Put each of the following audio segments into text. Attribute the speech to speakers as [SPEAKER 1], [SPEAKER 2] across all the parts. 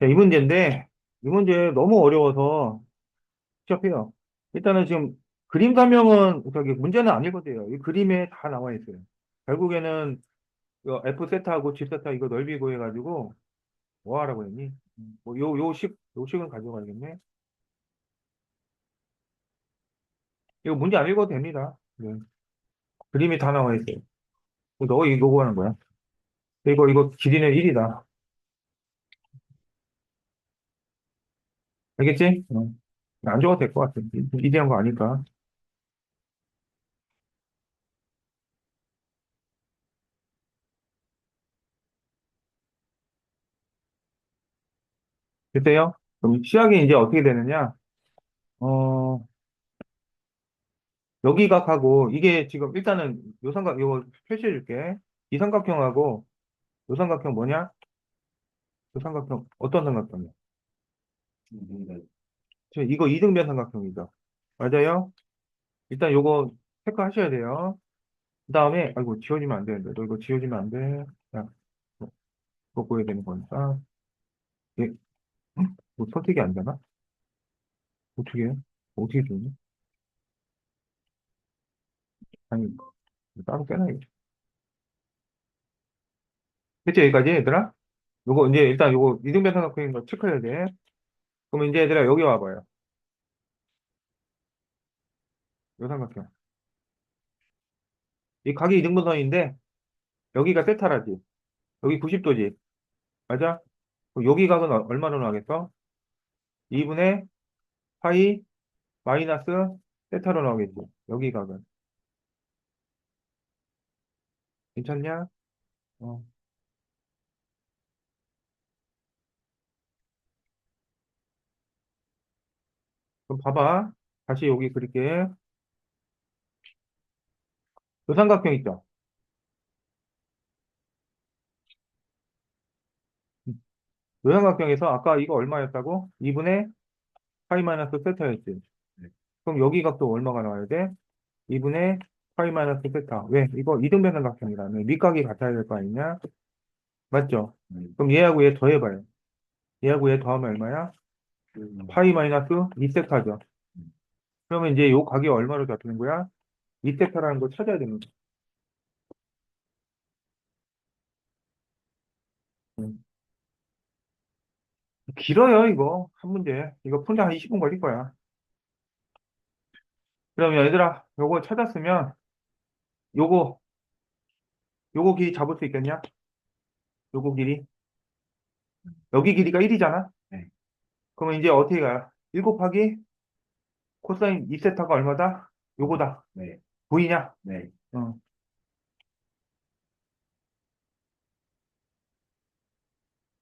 [SPEAKER 1] 자, 이 문제인데, 이 문제 너무 어려워서 시작해요. 일단은 지금 그림 설명은 저기 문제는 안 읽어도요. 이 그림에 다 나와 있어요. 결국에는 F 세타하고 G 세타 이거 넓이 구해가지고 뭐 하라고 했니? 뭐 요, 요 식, 요 식은 가져가야겠네. 이거 문제 안 읽어도 됩니다. 네. 그림이 다 나와 있어요. 너 이거 요거 하는 거야. 이거, 이거 길이는 1이다. 알겠지? 어. 안 줘도 될 것 같아. 이대한 거 아니까. 됐어요? 그럼 시작이 이제 어떻게 되느냐? 어, 여기각하고, 이게 지금 일단은 요 삼각, 이거 표시해 줄게. 이 삼각형하고, 요 삼각형 뭐냐? 요 삼각형, 어떤 삼각형이야? 저 이거 이등변 삼각형이죠. 맞아요? 일단 요거 체크하셔야 돼요. 그 다음에, 아이고, 지워지면 안 되는데. 너 이거 지워지면 안 돼. 자, 뭐, 그거 보여야 되는 거니까. 예, 뭐 선택이 안 되나? 어떻게 해? 어떻게 되니? 아니, 따로 깨놔야겠다. 됐지, 여기까지, 얘들아? 요거, 이제, 일단 요거, 이등변 삼각형인 거 체크해야 돼. 그럼 이제 얘들아, 여기 와봐요. 요 삼각형. 이 각이 이등분선인데, 여기가 세타라지. 여기 90도지. 맞아? 여기 각은 어- 얼마로 나오겠어? 2분의 파이 마이너스 세타로 나오겠지. 여기 각은. 괜찮냐? 어. 그럼 봐봐. 다시 여기 그릴게. 요 삼각형 있죠? 요 삼각형에서 아까 이거 얼마였다고? 2분의 파이 마이너스 세타였지.
[SPEAKER 2] 네.
[SPEAKER 1] 그럼 여기 각도 얼마가 나와야 돼? 2분의 파이 마이너스 세타. 왜? 이거 이등변 삼각형이라면 밑각이 같아야 될 거 아니냐? 맞죠?
[SPEAKER 2] 네.
[SPEAKER 1] 그럼 얘하고 얘 더해봐요. 얘하고 얘 더하면 얼마야?
[SPEAKER 2] 음.
[SPEAKER 1] 파이 마이너스 2세타죠. 그러면 이제 요 각이 얼마로 잡히는 거야? 2세타라는 걸 찾아야 되는 거야. 음. 길어요, 이거. 한 문제. 이거 푸는데 한 20분 걸릴 거야. 그러면 얘들아, 요거 찾았으면 요거, 요거 길이 잡을 수 있겠냐? 요거 길이. 여기 길이가 1이잖아?
[SPEAKER 2] 네.
[SPEAKER 1] 그러면 이제 어떻게 가요? 1 곱하기 코사인 2세타가 얼마다? 요거다.
[SPEAKER 2] 네.
[SPEAKER 1] 보이냐?
[SPEAKER 2] 네.
[SPEAKER 1] 어.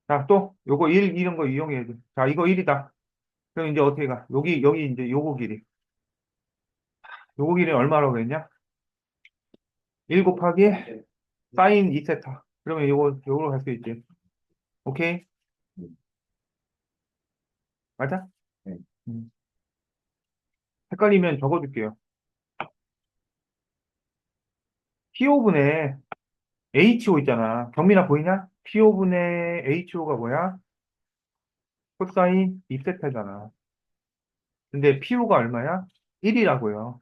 [SPEAKER 1] 자, 또, 요거 1, 이런 거 이용해야 돼. 자, 이거 1이다. 그럼 이제 어떻게 가? 여기, 여기 이제 요거 길이. 요거 길이 얼마라고 했냐? 1 곱하기 사인 2세타. 그러면 요거, 요거로 갈 수 있지. 오케이? 맞아?
[SPEAKER 2] 네.
[SPEAKER 1] 음. 헷갈리면 적어줄게요. P5분의 HO 있잖아. 경민아 보이냐? P5분의 HO가 뭐야? 코사인 2세타잖아. 근데 PO가 얼마야? 1이라고요.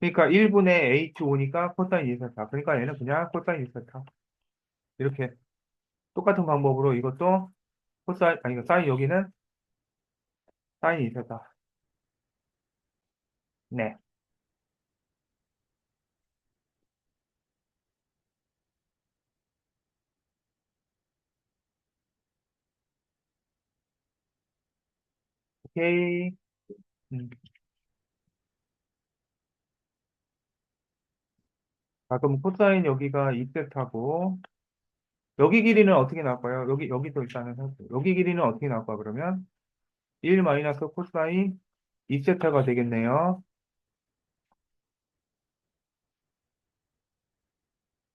[SPEAKER 1] 그러니까 1분의 H5니까 코사인 2세타. 그러니까 얘는 그냥 코사인 2세타. 이렇게 똑같은 방법으로 이것도 코사인, 아니, 사인 여기는 사인 2세타. 네. 오케이. 음. 자, 그럼 코사인 여기가 2세타고, 여기 길이는 어떻게 나올까요? 여기, 여기도 일단은. 여기 길이는 어떻게 나올까, 그러면? 1 마이너스 코사인 2세타가 되겠네요.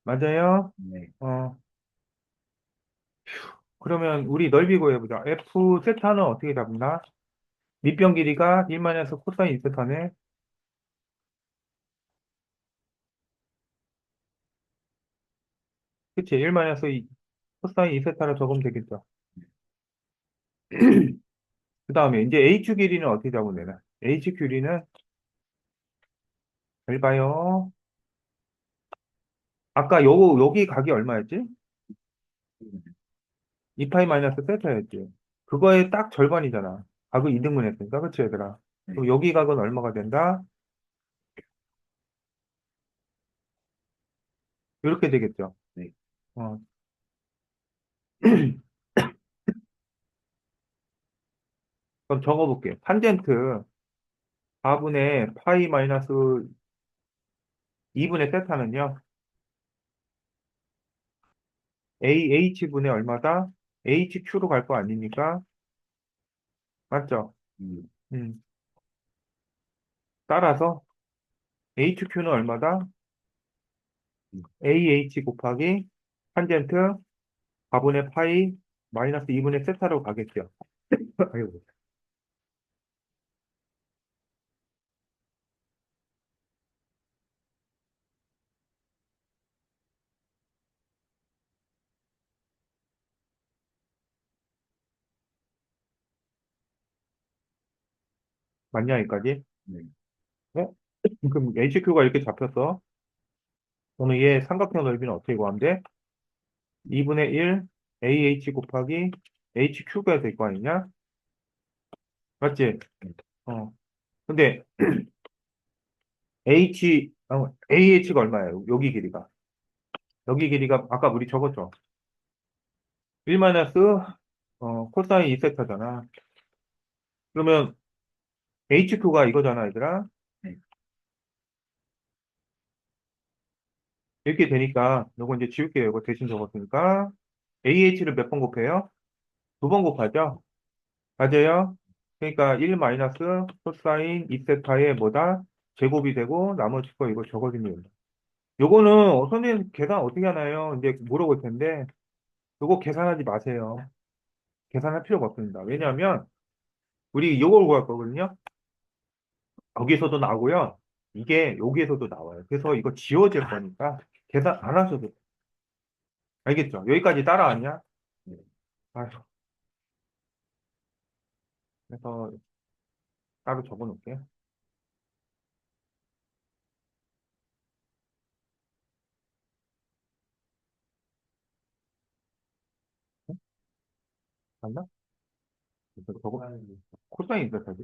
[SPEAKER 1] 맞아요?
[SPEAKER 2] 네.
[SPEAKER 1] 어, 그러면 우리 넓이 구해보자. F 세타는 어떻게 잡나? 밑변 길이가 1 마이너스 코사인 2세타네. 그치? 1 마이너스 2. 코사인 2세타를 적으면 되겠죠. 그 다음에 이제 H 길이는 어떻게 잡으면 되나? H 길이는 잘 봐요. 아까 요, 여기 각이 얼마였지? 2파이 마이너스 세타였지. 그거의 딱 절반이잖아. 각을 2등분 했으니까. 그치, 얘들아?
[SPEAKER 2] 네.
[SPEAKER 1] 그럼 여기 각은 얼마가 된다? 이렇게 되겠죠.
[SPEAKER 2] 네.
[SPEAKER 1] 어. 그럼 적어볼게요. 탄젠트 4분의 파이 마이너스 2분의 세타는요. AH분의 얼마다? HQ로 갈 거 아닙니까? 맞죠?
[SPEAKER 2] 음,
[SPEAKER 1] 음. 따라서 HQ는 얼마다? AH 곱하기 탄젠트 4분의 파이 마이너스 2분의 세타로 가겠죠. 아이고. 맞냐, 여기까지?
[SPEAKER 2] 네.
[SPEAKER 1] 어? 그럼 HQ가 이렇게 잡혔어. 그러면 얘 삼각형 넓이는 어떻게 구하면 돼? 2분의 1 AH 곱하기 HQ가 될 거 아니냐? 맞지? 어. 근데 H, 어, AH가 얼마예요? 여기 길이가. 여기 길이가 아까 우리 적었죠? 1 마이너스 어, 코사인 2세타잖아. 그러면 HQ가 이거잖아, 얘들아.
[SPEAKER 2] 네.
[SPEAKER 1] 이렇게 되니까 요거 이제 지울게요. 이거 대신 적었으니까 AH를 몇 번 곱해요? 두 번 곱하죠? 맞아요? 그러니까 1 마이너스 코사인 2세타의 뭐다? 제곱이 되고 나머지 거 이거 적어주면 요거는 어, 선생님 계산 어떻게 하나요? 이제 물어볼 텐데 요거 계산하지 마세요. 계산할 필요가 없습니다. 왜냐하면 우리 요걸 구할 거거든요. 여기서도 나오고요. 이게 여기에서도 나와요. 그래서 이거 지워질 거니까 계산 안 하셔도 돼요. 알겠죠? 여기까지 따라왔냐?
[SPEAKER 2] 네.
[SPEAKER 1] 아휴. 그래서 따로 적어 놓을게요. 맞나? 저거 코사인 인터까지.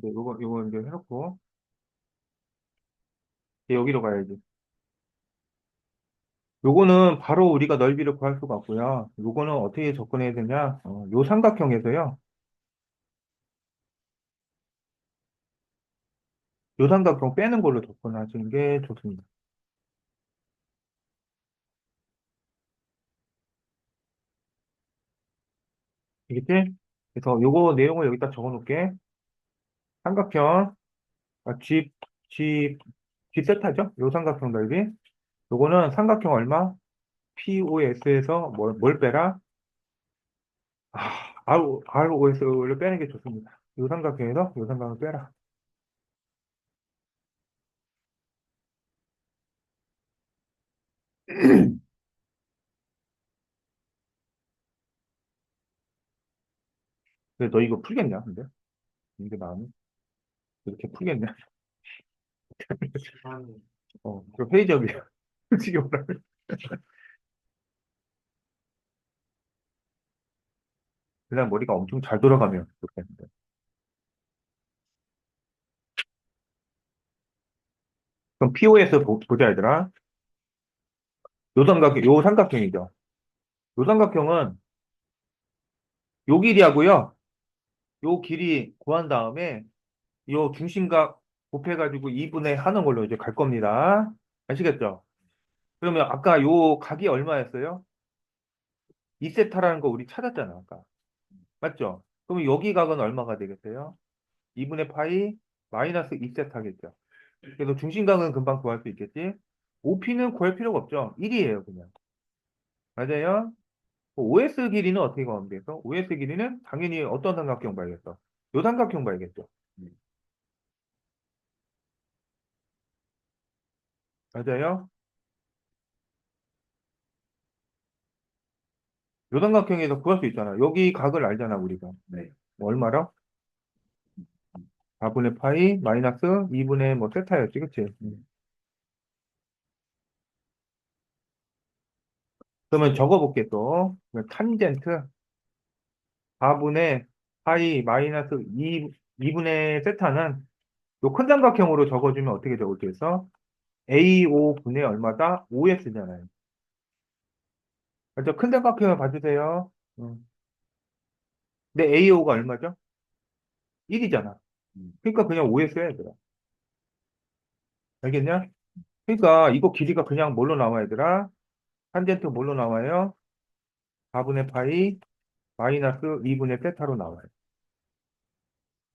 [SPEAKER 1] 근데 요거 요거 이제 해놓고 이제 여기로 가야지. 요거는 바로 우리가 넓이를 구할 수가 없고요. 요거는 어떻게 접근해야 되냐? 어, 요 삼각형에서요. 요 삼각형 빼는 걸로 접근하시는 게 좋습니다. 알겠지? 그래서 요거 내용을 여기다 적어 놓을게. 삼각형, 아, G, G, G 세타죠? 요 삼각형 넓이. 요거는 삼각형 얼마? POS에서 뭘, 뭘 빼라? 아, ROS를 빼는 게 좋습니다. 요 삼각형에서 요 삼각형을 빼라. 근데 너 이거 풀겠냐, 근데? 이게 나오면? 이렇게 풀겠냐? 어, 좀 회의적이야. 솔직히 말하면. 그냥 머리가 엄청 잘 돌아가면 좋겠는데. 그럼 POS 보, 보자, 얘들아. 요 삼각형, 요 삼각형이죠. 요 삼각형은 요 길이하고요. 요 길이 구한 다음에 요 중심각 곱해가지고 2분의 하는 걸로 이제 갈 겁니다. 아시겠죠? 그러면 아까 요 각이 얼마였어요? 2세타라는 거 우리 찾았잖아, 아까. 맞죠? 그럼 여기 각은 얼마가 되겠어요? 2분의 파이 마이너스 2세타겠죠. 그래서 중심각은 금방 구할 수 있겠지? OP는 구할 필요가 없죠. 1이에요, 그냥. 맞아요? OS 길이는 어떻게 구하면 되겠어? OS 길이는 당연히 어떤 삼각형 봐야겠어? 요 삼각형 봐야겠죠. 맞아요? 요 삼각형에서 구할 수 있잖아. 여기 각을 알잖아, 우리가.
[SPEAKER 2] 네.
[SPEAKER 1] 뭐 얼마라? 4분의 파이 마이너스 2분의 뭐 세타였지, 그치? 음. 그러면 적어볼게 또. 탄젠트 4분의 파이 마이너스 2, 2분의 세타는 요 큰 삼각형으로 적어주면 어떻게 있어? A5분의 얼마다? 5S잖아요. 그렇죠? 큰 삼각형을 봐주세요. 음. 근데 A5가 얼마죠? 1이잖아. 그러니까 그냥 5S 해야 되라. 알겠냐? 그러니까 이거 길이가 그냥 뭘로 나와 얘들아? 탄젠트 뭘로 나와요? 4분의 파이 마이너스 2분의 세타로 나와요.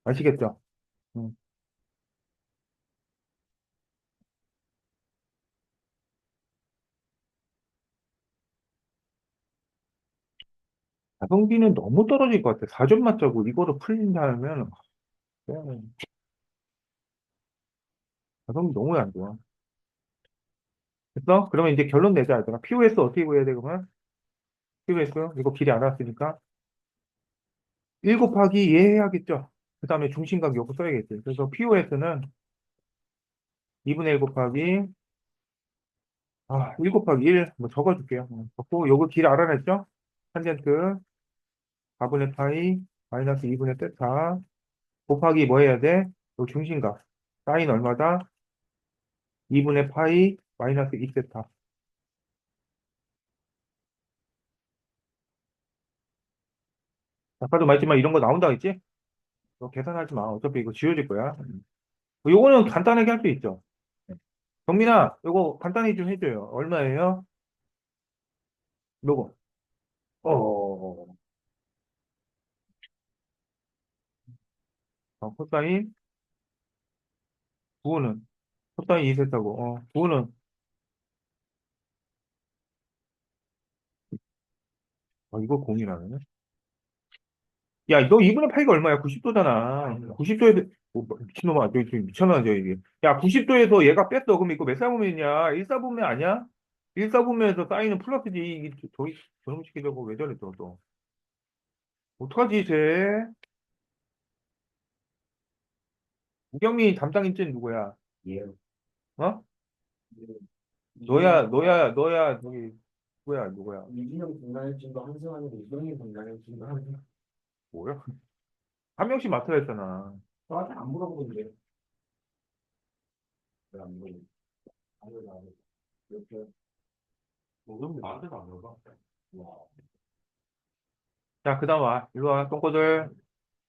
[SPEAKER 1] 아시겠죠? 음. 가성비는 너무 떨어질 것 같아. 4점 맞자고 이거로 풀린다면 네. 가성비 너무 안 좋아. 됐어? 그러면 이제 결론 내자 얘들아. POS 어떻게 구해야 돼 그러면? POS 이거 길이 알았으니까 1 곱하기 얘 해야겠죠? 그 다음에 중심각 요거 써야겠지. 그래서 POS는 2분의 1 곱하기 아, 1 곱하기 1, 뭐 적어줄게요. 어, 적고, 요거 길 알아냈죠? 탄젠트, 4분의 파이, 마이너스 2분의 세타, 곱하기 뭐 해야 돼? 요 중심각. 사인 얼마다? 2분의 파이, 마이너스 2세타. 아까도 말했지만 이런 거 나온다 했지? 너 계산하지 마. 어차피 이거 지워질 거야. 뭐 요거는 간단하게 할 수 있죠. 경민아, 요거 간단히 좀 해줘요. 얼마예요? 요거. 어, 어, 코사인 9는 코사인 2세타고, 어, 9는 아, 이거 공이라네. 야, 너 2분의 8가 얼마야? 90도잖아. 90도에서, 미친놈아, 저 지금 미쳤나, 저 이게. 야, 90도에서 얘가 뺐어. 그럼 이거 몇 사분면이냐? 1사분면 아니야? 1사분면에서 사인은 플러스지. 이게 저, 저, 저놈 시키 저거 왜 저래, 저, 또. 어떡하지, 쟤? 우경민 담당 인증 누구야?
[SPEAKER 2] 예.
[SPEAKER 1] 어? 너야, 너야, 너야, 저기, 누구야, 누구야?
[SPEAKER 2] 이준영 분단일진도 한승환이고 이동희 분단일진도 한승환.
[SPEAKER 1] 뭐야? 한 명씩 맡아야 했잖아.
[SPEAKER 2] 저한테 안 물어보는데. 왜안 물어보? 안 물어보. 이렇게.
[SPEAKER 1] 뭐, 나한테도 안 물어봐.
[SPEAKER 2] 와.
[SPEAKER 1] 자, 그 다음 와. 일로 와, 똥꼬들.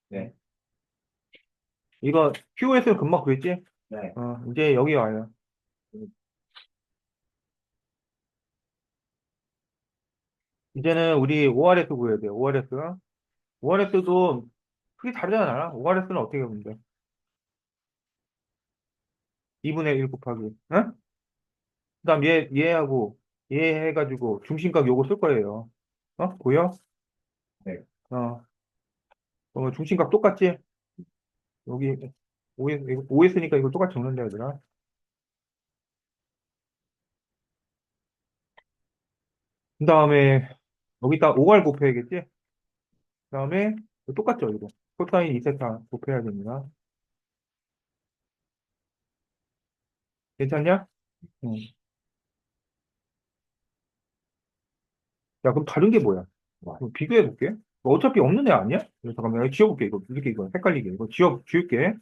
[SPEAKER 2] 네.
[SPEAKER 1] 이거 QS를 금방 구했지?
[SPEAKER 2] 네.
[SPEAKER 1] 어, 이제 여기 와요. 이제는 우리 ORS 구해야 돼요. ORS. ORS도 크게 다르지 않아? ORS는 어떻게 보면 돼? 2분의 1 곱하기. 응? 그 다음 얘, 얘하고 얘 해가지고 중심각 요거 쓸 거예요. 어? 보여?
[SPEAKER 2] 네.
[SPEAKER 1] 어. 어, 중심각 똑같지? 여기 OS, OS니까 이거 똑같이 적는다 얘들아. 그 다음에 여기다 5알 곱해야겠지? 그 다음에 똑같죠 이거 코사인 2세타 곱해야 됩니다 괜찮냐? 응. 야 그럼 다른 게 뭐야? 비교해 볼게 뭐 어차피 없는 애 아니야? 잠깐만 지워볼게 이거 이렇게 이거 헷갈리게 이거 지워 지울게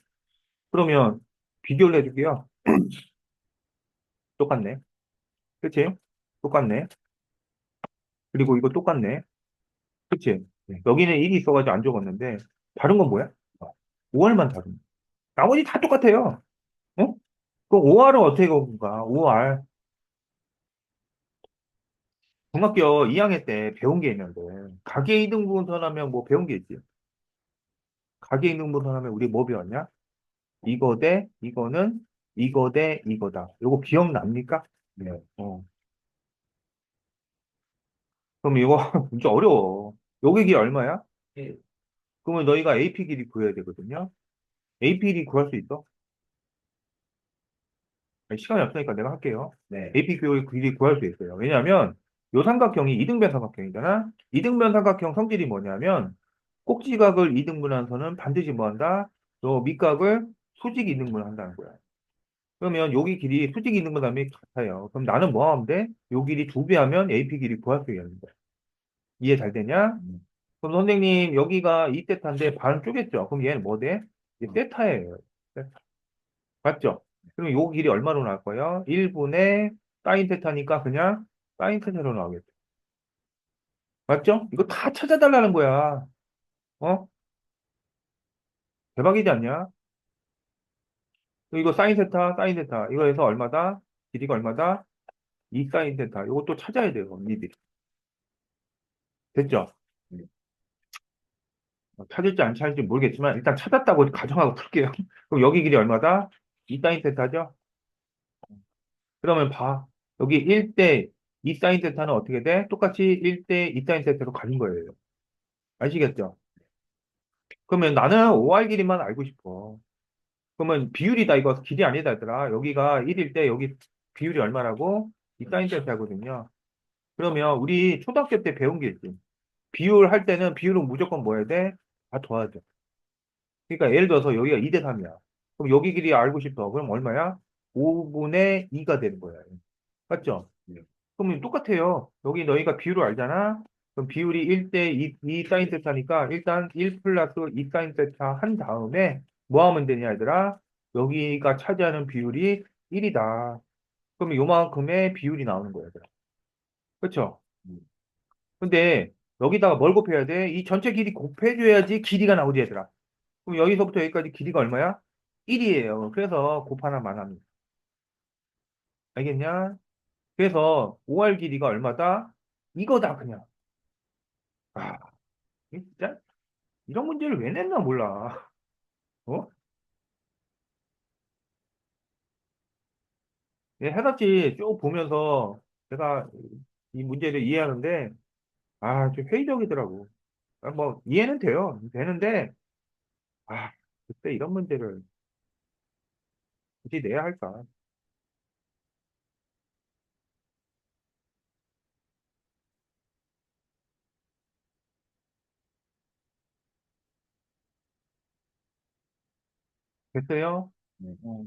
[SPEAKER 1] 그러면 비교를 해줄게요 똑같네 그치? 똑같네 그리고 이거 똑같네 그치? 여기는 1이 있어가지고 안 적었는데 다른 건 뭐야? 5R만 다른 나머지 다 똑같아요 어? 그럼 5R은 어떻게 건가? 5R 중학교 2학년 때 배운 게 있는데 가계 이등분선 하면 뭐 배운 게 있지 가계 이등분선 하면 우리 뭐 배웠냐? 이거 대 이거는 이거 대 이거다 요거 기억납니까?
[SPEAKER 2] 네.
[SPEAKER 1] 어. 그럼 이거 진짜 어려워. 여기 길이 얼마야?
[SPEAKER 2] 예.
[SPEAKER 1] 그러면 너희가 AP 길이 구해야 되거든요. AP 길이 구할 수 있어? 시간이 없으니까 내가 할게요.
[SPEAKER 2] 네.
[SPEAKER 1] AP 길이 구할 수 있어요. 왜냐하면 요 삼각형이 이등변 삼각형이잖아. 이등변 삼각형 성질이 뭐냐면 꼭지각을 이등분한 선은 반드시 뭐한다? 요 밑각을 수직 이등분한다는 거야. 그러면 여기 길이 수직 이등분하면 같아요. 그럼 나는 뭐 하면 돼? 요 길이 두 배 하면 AP 길이 구할 수 있는 거야. 이해 잘 되냐?
[SPEAKER 2] 음.
[SPEAKER 1] 그럼 선생님 여기가 이 세타인데 반 쪼갰죠? 그럼 얘는 뭐 돼? 이게 세타예요. 세타. 맞죠? 그럼 요 길이 얼마로 나올 거예요? 1분의 사인 세타니까 그냥 사인 세타로 나오겠죠. 맞죠? 이거 다 찾아달라는 거야. 어? 대박이지 않냐? 이거 사인 세타, 사인 세타. 이거 해서 얼마다? 길이가 얼마다? 2 사인 세타. 이것도 찾아야 돼요, 니들이. 됐죠?
[SPEAKER 2] 네.
[SPEAKER 1] 어, 찾을지 안 찾을지 모르겠지만 일단 찾았다고 가정하고 풀게요. 그럼 여기 길이 얼마다? 2 사인 세타죠? 그러면 봐. 여기 1대 2 사인 세타는 어떻게 돼? 똑같이 1대 2 사인 세타로 가는 거예요. 아시겠죠? 그러면 나는 OR 길이만 알고 싶어. 그러면 비율이다 이거 길이 아니다 얘들아. 여기가 1일 때 여기 비율이 얼마라고? 2 사인 세타거든요. 그러면 우리 초등학교 때 배운 게 있지. 비율 할 때는 비율은 무조건 뭐 해야 돼? 다 더하죠. 그러니까 예를 들어서 여기가 2대 3이야. 그럼 여기 길이 알고 싶어. 그럼 얼마야? 5분의 2가 되는 거야. 맞죠?
[SPEAKER 2] 네.
[SPEAKER 1] 그러면 똑같아요. 여기 너희가 비율을 알잖아? 그럼 비율이 1대 2, 2 사인 세타니까 일단 1 플러스 2 사인 세타 한 다음에 뭐 하면 되냐, 얘들아? 여기가 차지하는 비율이 1이다. 그러면 요만큼의 비율이 나오는 거야, 얘들아. 그쵸?
[SPEAKER 2] 음.
[SPEAKER 1] 근데 여기다가 뭘 곱해야 돼? 이 전체 길이 곱해줘야지 길이가 나오지, 얘들아. 그럼 여기서부터 여기까지 길이가 얼마야? 1이에요. 그래서 곱하나 만 합니다. 알겠냐? 그래서 5할 길이가 얼마다? 이거다, 그냥. 아, 진짜 이런 문제를 왜 냈나 몰라. 어? 예, 해답지 쭉 보면서 제가 이 문제를 이해하는데, 아, 좀 회의적이더라고. 아, 뭐, 이해는 돼요. 되는데, 아, 그때 이런 문제를 굳이 내야 할까? 됐어요?
[SPEAKER 2] 네.
[SPEAKER 1] 어.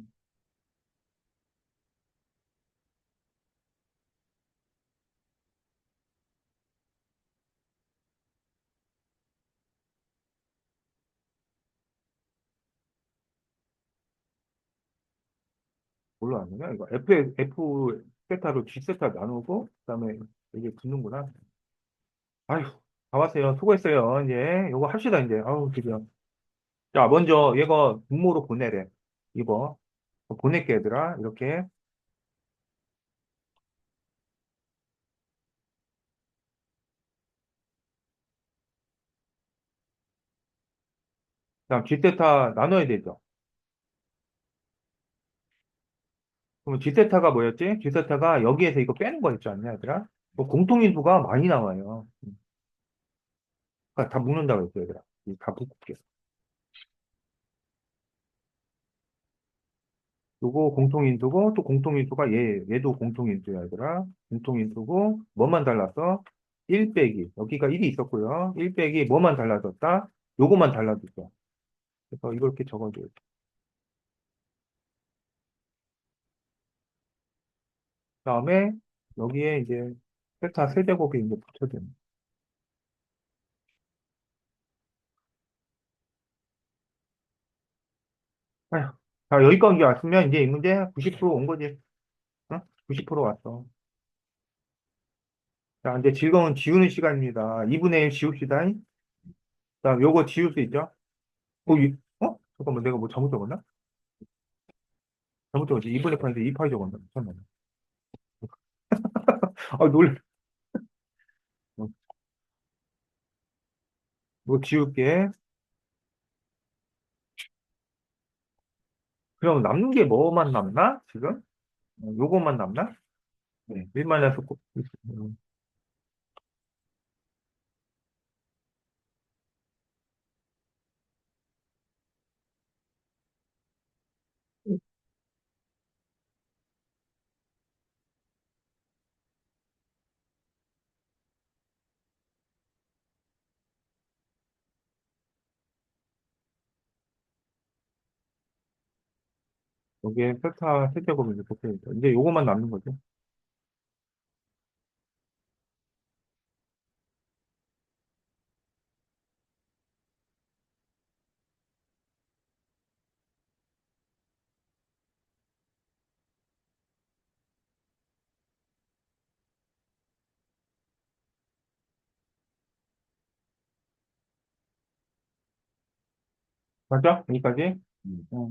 [SPEAKER 1] 뭘로 나누냐? 이거 F, F 세타로 G 세타 나누고, 그 다음에 이게 붙는구나. 아휴, 다 왔어요. 수고했어요. 이제, 요거 합시다, 이제. 아우, 드디어. 자, 먼저, 얘가 분모로 보내래. 이거. 보낼게, 얘들아. 이렇게. 그 다음, G 세타 나눠야 되죠. 그럼 G 세타가 뭐였지? G 세타가 여기에서 이거 빼는 거였지 않냐, 얘들아? 뭐 공통인수가 많이 나와요. 그러니까 다 묶는다고 했어, 얘들아. 다 묶을게. 요 거 공통인수고, 또 공통인수가 얘, 얘도 공통인수야, 얘들아. 공통인수고, 뭐만 달랐어? 1 빼기. 여기가 1이 있었고요. 1 빼기 뭐만 달라졌다? 요거만 달라졌어. 그래서 이렇게 적어줘요. 그 다음에 여기에 이제 세타 세제곱이 이제 붙여져. 아휴. 자, 여기까지 왔으면 이제 이 문제 90%온 거지. 어? 90% 왔어. 자, 이제 즐거운 지우는 시간입니다. 2분의 1 지웁시다. 자, 요거 지울 수 있죠? 어, 이, 어? 잠깐만, 내가 뭐 잘못 적었나? 잘못 적었지. 2분의 8인데 2파이 적었나? 잠깐만. 아, 놀, 어, 이거 지울게. 그럼 남는 게 뭐만 남나? 지금? 어, 요것만 남나?
[SPEAKER 2] 네.
[SPEAKER 1] 1 마이너스 여기에 세타 세제곱을 이제 곱해야죠. 이제 요것만 남는 거죠. 맞죠? 여기까지?
[SPEAKER 2] 음.
[SPEAKER 1] 어.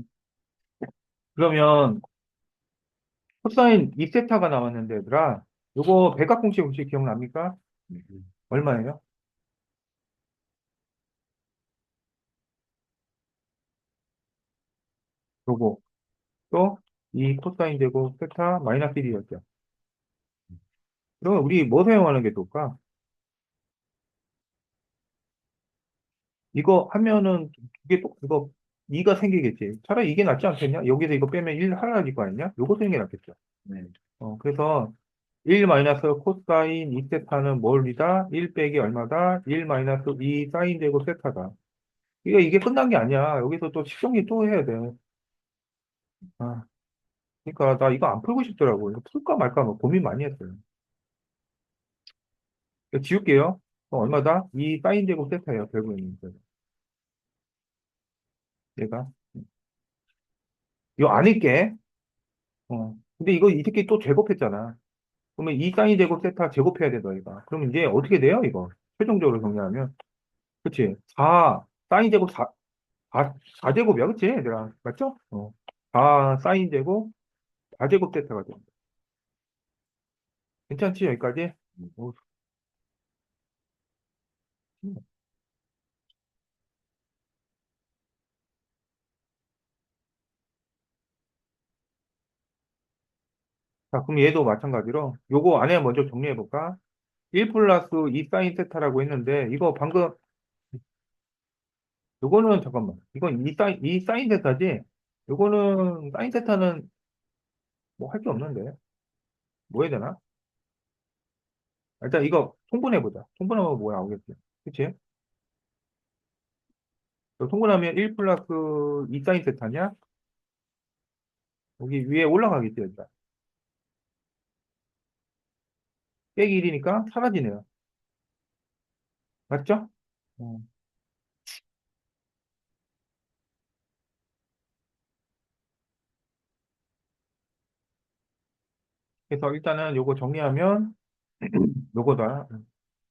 [SPEAKER 1] 그러면 코사인 2세타가 나왔는데 얘들아 요거 백각공식 혹시 기억납니까?
[SPEAKER 2] 음.
[SPEAKER 1] 얼마예요? 요거 또 이 코사인 제곱 세타 마이너스 1이었죠. 그러면 우리 뭐 사용하는 게 좋을까? 이거 하면은 이게 또 이거 2가 생기겠지. 차라리 이게 낫지 않겠냐? 여기서 이거 빼면 1 하나일 거 아니냐? 요거 쓰는 게 낫겠죠.
[SPEAKER 2] 네.
[SPEAKER 1] 어, 그래서 1 마이너스 코사인 2 세타는 뭘이다? 1 빼기 얼마다? 1 마이너스 2 사인 제곱 세타다. 이게, 이게 끝난 게 아니야. 여기서 또 식정리 또 해야 돼. 아, 그러니까 나 이거 안 풀고 싶더라고. 이거 풀까 말까 뭐 고민 많이 했어요. 이거 지울게요. 그럼 얼마다? 2 사인 제곱 세타예요. 결국에는. 얘가. 이거 아닐게. 어. 근데 이거 이 새끼 또 제곱했잖아. 그러면 2 사인 제곱 세타 제곱해야 돼, 너희가. 그러면 이제 어떻게 돼요, 이거? 최종적으로 정리하면. 그치? 4 사인 제곱 4, 4, 4제곱이야, 그치? 얘들아. 맞죠? 어. 4 사인 제곱 4제곱 세타가 돼. 괜찮지, 여기까지? 오. 자, 그럼 얘도 마찬가지로 요거 안에 먼저 정리해 볼까? 1 플러스 2 사인 세타라고 했는데 이거 방금 요거는 잠깐만. 이건 2 사인 2 사인 세타지? 요거는 사인 세타는 뭐 할 게 없는데. 뭐 해야 되나? 일단 이거 통분해 보자. 통분하면 뭐 나오겠지? 그치? 통분하면 1 플러스 2 사인 세타냐? 여기 위에 올라가겠지, 일단. 빼기 1이니까 사라지네요. 맞죠? 어. 그래서 일단은 요거 정리하면 요거다.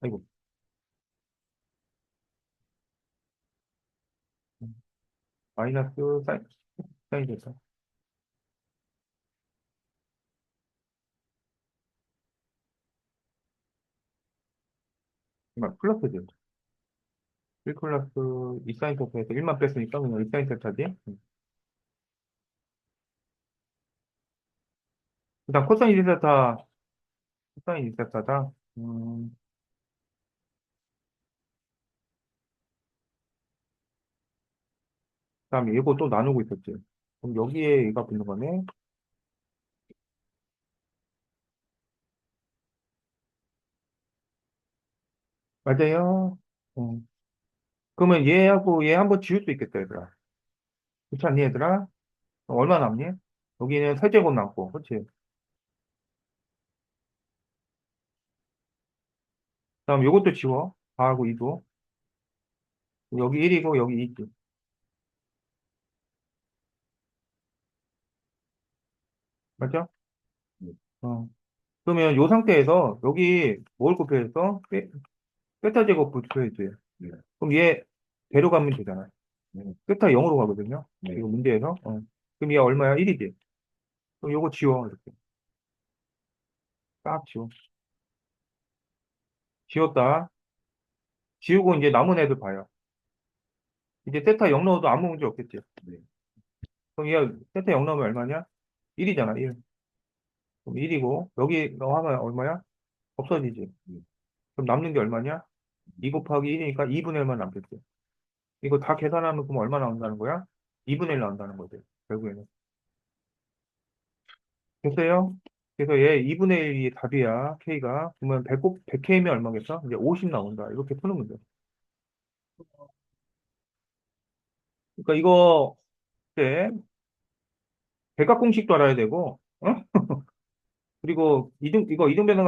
[SPEAKER 1] 아이고. 마이너스 사인, 사인 됐다. 정말 플러스죠. 1 플러스 2 사인 세타에서 1만 뺐으니까 그냥 2 사인 세타지. 음. 일단 코사인 2 세타, 코사인 2 세타다. 음, 그다음에 이거 또 나누고 있었지. 그럼 여기에 얘가 붙는 거네. 맞아요. 어. 그러면 얘하고 얘 한번 지울 수 있겠다, 얘들아. 않니, 얘들아? 어, 얼마 남니? 여기는 세제곱 남고, 그렇지? 그다음 요것도 지워. 4하고 2도. 여기 1이고 여기 2지. 맞죠?
[SPEAKER 2] 네.
[SPEAKER 1] 어. 그러면 요 상태에서 여기 뭘 곱해서 베- 베타 제곱 붙여야지.
[SPEAKER 2] 네.
[SPEAKER 1] 그럼 얘 대로 가면 되잖아.
[SPEAKER 2] 네.
[SPEAKER 1] 베타 0으로 가거든요.
[SPEAKER 2] 네.
[SPEAKER 1] 이거 문제에서. 어. 그럼 얘 얼마야? 1이지. 그럼 요거 지워. 이렇게. 딱 지워. 지웠다. 지우고 이제 남은 애들 봐요. 이제 세타 0 넣어도 아무 문제 없겠지.
[SPEAKER 2] 네.
[SPEAKER 1] 그럼 얘 세타 0 넣으면 얼마냐? 1이잖아, 1. 그럼 1이고, 여기 너 하면 얼마야? 없어지지.
[SPEAKER 2] 네.
[SPEAKER 1] 그럼 남는 게 얼마냐? 2 곱하기 1이니까 2분의 1만 남겠지. 이거 다 계산하면 그럼 얼마 나온다는 거야? 2분의 1 나온다는 거지. 결국에는. 됐어요? 그래서 얘 2분의 1이 답이야. K가. 그러면 100, 100K면 얼마겠어? 이제 50 나온다. 이렇게 푸는 문제. 그러니까 이거, 네. 백각 공식도 알아야 되고, 어? 그리고 이등, 이거 이등변화가